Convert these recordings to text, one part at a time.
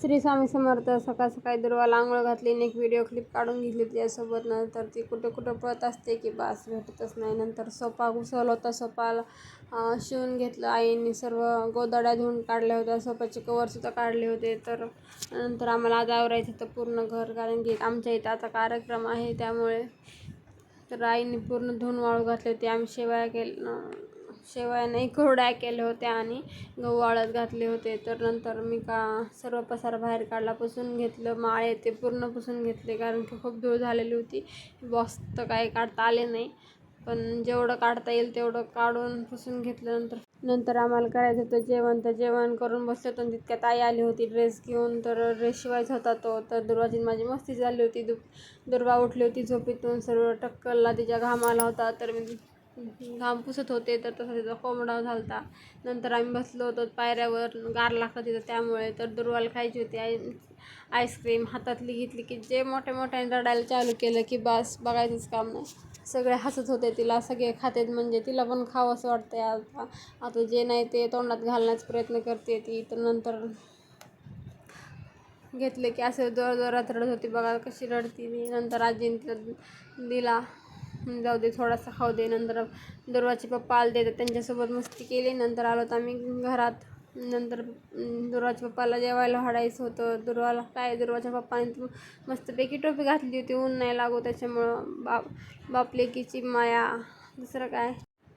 श्री स्वामी समर्थ सकाळ सकाळी दुर्वाला आंघोळ घातली आणि एक व्हिडिओ क्लिप काढून घेतली त्यासोबत नंतर ती कुठं कुठं पळत असते की बास भेटतच नाही. नंतर सोपा घुसवला होता. सोपाला शिवून घेतलं आईने. सर्व गोदाड्या धुवून काढल्या होत्या. सोपाचे कवरसुद्धा काढले होते. तर नंतर आम्हाला आज आवरायचं होतं पूर्ण घर. कारण की आमच्या इथं आता कार्यक्रम आहे. त्यामुळे तर आईने पूर्ण धुवून वाळू घातले होते. आम्ही शेवाया केलं शेवयाने नाही कुरड्या केल्या होत्या आणि गहू वाळत घातले होते. तर नंतर मी का सर्व पसार बाहेर काढला पुसून घेतलं माळे ते पूर्ण पुसून घेतले कारण की खूप धूळ झालेली होती. बॉक्स तर काही काढता आले नाही पण जेवढं काढता येईल तेवढं काढून पुसून घेतलं नंतर नंतर आम्हाला करायचं होतं जेवण. तर जेवण करून बसलो होतो आणि तितक्यात आई आली होती ड्रेस घेऊन. तर ड्रेस शिवायचा होता तो. तर दुर्वाची माझी मस्ती झाली होती. दु दुर्वा उठली होती झोपेतून. सर्व टक्कलला तिच्या घामाला होता. तर मी घाम पुसत होते तर तसा तिचा कोंबडा झालता. नंतर आम्ही बसलो होतो पायऱ्यावर गार लागत तिथं त्यामुळे तर दुर्वाला खायची होती. आय आईस्क्रीम हातातली घेतली की जे मोठ्या मोठ्याने रडायला चालू केलं की बस बघायचंच काम नाही. सगळे हसत होते तिला सगळे खातेत म्हणजे तिला पण खावं असं वाटतंय आता. आता जे नाही ते तोंडात घालण्याचा प्रयत्न करते ती. तर नंतर घेतले की असं जोर जोरात रडत होती बघा कशी रडती मी. नंतर आजीने तिला दिला. जाऊ दे थोडासा खाऊ दे नंतर दुर्वाचे पप्पा आले तर त्यांच्यासोबत मस्ती केली. नंतर आलो तर आम्ही घरात. नंतर दुर्वाच्या पप्पाला जेवायला वाढायचं होतं. दुर्वाला काय दुर्वाच्या पप्पाने मस्तपैकी टोपी घातली होती. ऊन नाही लागू त्याच्यामुळं. बाप बापलेकीची माया. दुसरं काय?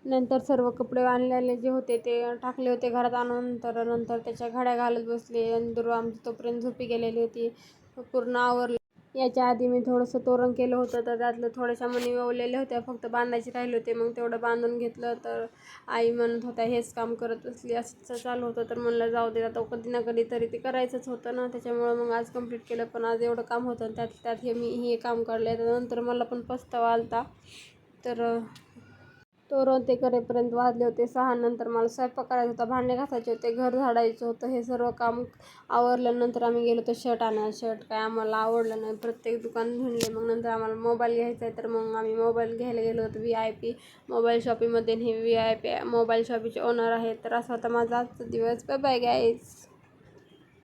नंतर सर्व कपडे आणलेले जे होते ते टाकले होते घरात आणून. तर नंतर त्याच्या घड्या घालत बसले. आणि दुर्वा आमची तोपर्यंत झोपी गेलेली होती. पूर्ण आवरली. याच्या आधी मी थोडंसं तोरण केलं होतं तर त्यातलं थोड्याशा मणी ववलेल्या होत्या. फक्त बांधायचे राहिले होते. मग तेवढं बांधून घेतलं तर आई म्हणत होत्या हेच काम करत असली असं चालू होतं. तर म्हणलं जाऊ दे आता कधी ना कधी तरी ते करायचंच होतं ना. त्याच्यामुळं मग आज कंप्लीट केलं. पण आज एवढं काम होतं त्यात त्यात हे मी हे काम काढलं तर नंतर मला पण पस्तावा आलता. तर तोरण ते करेपर्यंत वाजले होते. सहा नंतर मला स्वयंपाक करायचा होता भांडे घासायचे होते घर झाडायचं होतं हे सर्व काम आवरल्यानंतर आम्ही गेलो होतो शर्ट आणायला. शर्ट काय आम्हाला आवडलं नाही. प्रत्येक दुकान धुणले मग नंतर आम्हाला मोबाईल घ्यायचा आहे. तर मग आम्ही मोबाईल घ्यायला गेलो होतो. व्ही आय पी मोबाईल शॉपिंगमध्ये हे व्ही आय पी मोबाईल शॉपीचे ओनर आहेत. तर असा होता माझा आजचा दिवस. Bye bye guys